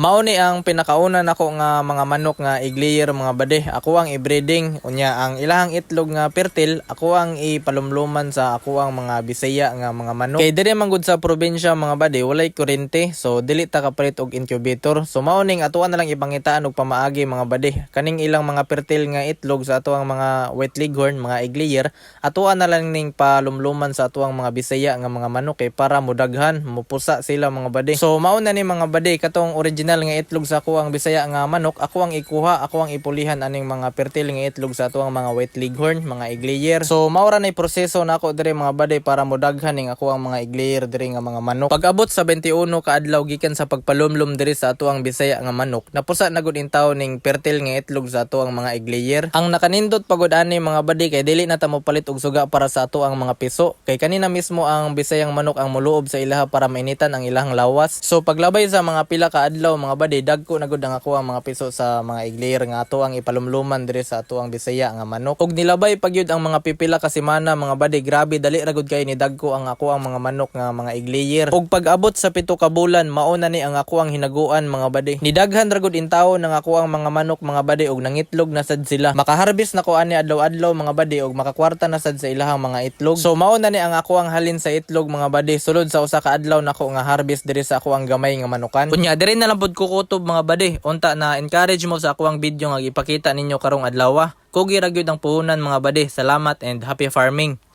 Mao ni ang pinakauna nako nga mga manok nga iglayer mga bade. Ako ang i-breeding unya ang ilahang itlog nga fertile ako ang ipalumluman sa ako ang mga bisaya nga mga manok. Kay dire man gud sa probinsya mga bade walay kuryente so dili ta kapalit og incubator. So mao ning atuan na lang ipangitaan og pamaagi mga bade. Kaning ilang mga fertile nga itlog sa ato ang mga white leghorn mga iglayer atuan na lang ning palumluman sa ato ang mga bisaya nga mga manok kay para mudaghan mupusa sila mga bade. So mao na ni mga bade katong original nga itlog sa ako ang bisaya nga manok ako ang ikuha ako ang ipulihan aning mga fertile nga itlog sa ato mga white leghorn mga iglayer. So mao ra nay proseso nako dire mga bade para mudaghan ning ako ang mga iglayer dire nga mga manok. Pag abot sa 21 ka adlaw gikan sa pagpalumlum dire sa ato bisaya nga manok napusa na gud intaw ning fertile nga itlog sa ato ang mga iglayer. Ang nakanindot pagod ani mga bade kay dili na ta palit og suga para sa ato mga piso kay kanina mismo ang bisayang manok ang muluob sa ilaha para mainitan ang ilahang lawas. So paglabay sa mga pila ka adlaw mga bade dagko na gud ang ako ang mga piso sa mga iglayer nga ato ang ipalumluman dire sa ato ang bisaya nga manok. Og nilabay pagyud ang mga pipila ka semana mga bade grabe dali ra gud kay ni dagko ang ako ang mga manok nga mga iglayer. Og pag abot sa pito ka bulan mao na ni ang ako ang hinaguan mga bade. Nidaghan ra gud intawo ng ako ang mga manok mga bade og nangitlog na sad sila. Makaharbis na ko ani adlaw-adlaw mga bade og makakwarta na sad sa ilahang mga itlog. So mao na ni ang ako ang halin sa itlog mga bade sulod sa usa ka adlaw nako nga harvest diri sa ako ang gamay nga manukan. Kunya diri na lang pud ko kutob mga bade. Unta na encourage mo sa ako ang video nga ipakita ninyo karong adlaw. Kugi ra gyud ang puhunan mga bade. Salamat and happy farming.